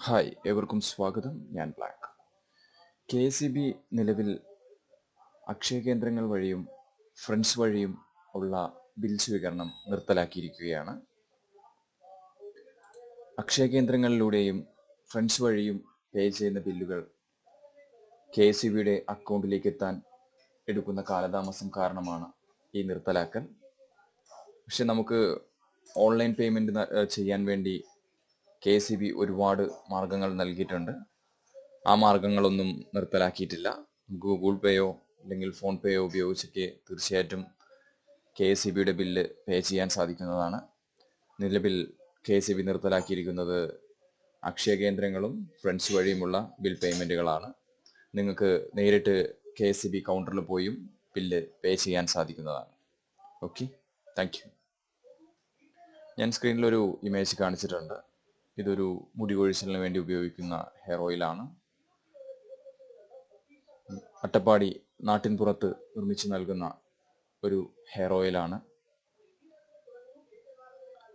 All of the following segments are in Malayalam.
ഹായ് ഏവർക്കും സ്വാഗതം. ഞാൻ ബ്ലാക്ക്. കെ ഇ ബി നിലവിൽ അക്ഷയ കേന്ദ്രങ്ങൾ വഴിയും ഫ്രണ്ട്സ് വഴിയും ഉള്ള ബിൽ സ്വീകരണം നിർത്തലാക്കിയിരിക്കുകയാണ്. അക്ഷയ കേന്ദ്രങ്ങളിലൂടെയും ഫ്രണ്ട്സ് വഴിയും പേ ചെയ്യുന്ന ബില്ലുകൾ കെ ഇ ബിയുടെ അക്കൗണ്ടിലേക്ക് എത്താൻ എടുക്കുന്ന കാലതാമസം കാരണമാണ് ഈ നിർത്തലാക്കൽ. പക്ഷെ നമുക്ക് ഓൺലൈൻ പേയ്മെന്റ് ചെയ്യാൻ വേണ്ടി കെ ഇ ബി ഒരുപാട് മാർഗങ്ങൾ നൽകിയിട്ടുണ്ട്. ആ മാർഗങ്ങളൊന്നും നിർത്തലാക്കിയിട്ടില്ല. ഗൂഗിൾ പേയോ അല്ലെങ്കിൽ ഫോൺ പേയോ ഉപയോഗിച്ചൊക്കെ തീർച്ചയായിട്ടും കെ എസ് ഇ ബിയുടെ ബില്ല് പേ ചെയ്യാൻ സാധിക്കുന്നതാണ്. നിലവിൽ കെ എസ് ഇ ബി നിർത്തലാക്കിയിരിക്കുന്നത് അക്ഷയ കേന്ദ്രങ്ങളും ഫ്രണ്ട്സ് വഴിയുമുള്ള ബിൽ പേയ്മെന്റുകളാണ് നിങ്ങൾക്ക് നേരിട്ട് കെ എസ് സി ബി കൗണ്ടറിൽ പോയും ബില്ല് പേ ചെയ്യാൻ സാധിക്കുന്നതാണ്. Okay thank you. ഞാൻ സ്ക്രീനിലൊരു ഇമേജ് കാണിച്ചിട്ടുണ്ട്. ഇതൊരു മുടി കൊഴിച്ചിലിന് വേണ്ടി ഉപയോഗിക്കുന്ന ഹെയർ ഓയിലാണ് അട്ടപ്പാടി നാട്ടിൻ പുറത്ത് നിർമ്മിച്ചു നൽകുന്ന ഒരു ഹെയർ ഓയിലാണ്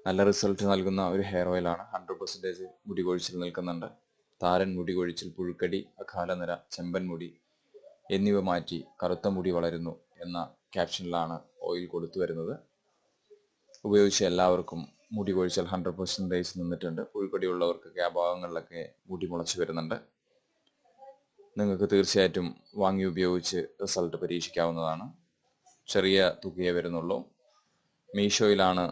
നല്ല റിസൾട്ട് നൽകുന്ന ഒരു ഹെയർ ഓയിലാണ് ഹൺഡ്രഡ് പെർസെന്റേജ് മുടി കൊഴിച്ചിൽ നിൽക്കുന്നുണ്ട്. താരൻ മുടി കൊഴിച്ചിൽ പുഴുക്കടി അകാലനിര ചെമ്പൻ മുടി എന്നിവ മാറ്റി കറുത്ത മുടി വളരുന്നു എന്ന ക്യാപ്ഷനിലാണ് ഓയിൽ കൊടുത്തു വരുന്നത്. ഉപയോഗിച്ച എല്ലാവർക്കും മുടി കൊഴിച്ചാൽ ഹൺഡ്രഡ് പെർസെന്റേജ് നിന്നിട്ടുണ്ട്. പുഴുക്കടി ഉള്ളവർക്കൊക്കെ ആ ഭാഗങ്ങളിലൊക്കെ മുടി മുളച്ച് വരുന്നുണ്ട്. നിങ്ങൾക്ക് തീർച്ചയായിട്ടും വാങ്ങി ഉപയോഗിച്ച് റിസൾട്ട് പരീക്ഷിക്കാവുന്നതാണ്. ചെറിയ തുകയെ വരുന്നുള്ളൂ. മീഷോയിലാണ്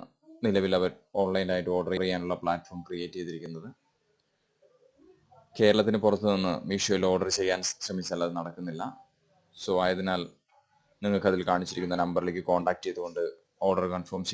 നിലവിൽ അവർ ഓൺലൈനായിട്ട് ഓർഡർ ചെയ്യാനുള്ള പ്ലാറ്റ്ഫോം ക്രിയേറ്റ് ചെയ്തിരിക്കുന്നത്. കേരളത്തിന് പുറത്തു നിന്ന് മീഷോയിൽ ഓർഡർ ചെയ്യാൻ ശ്രമിച്ചാൽ അത് നടക്കുന്നില്ല. സോ ആയതിനാൽ നിങ്ങൾക്ക് അതിൽ കാണിച്ചിരിക്കുന്ന നമ്പറിലേക്ക് കോൺടാക്ട് ചെയ്തുകൊണ്ട് ഓർഡർ കൺഫേം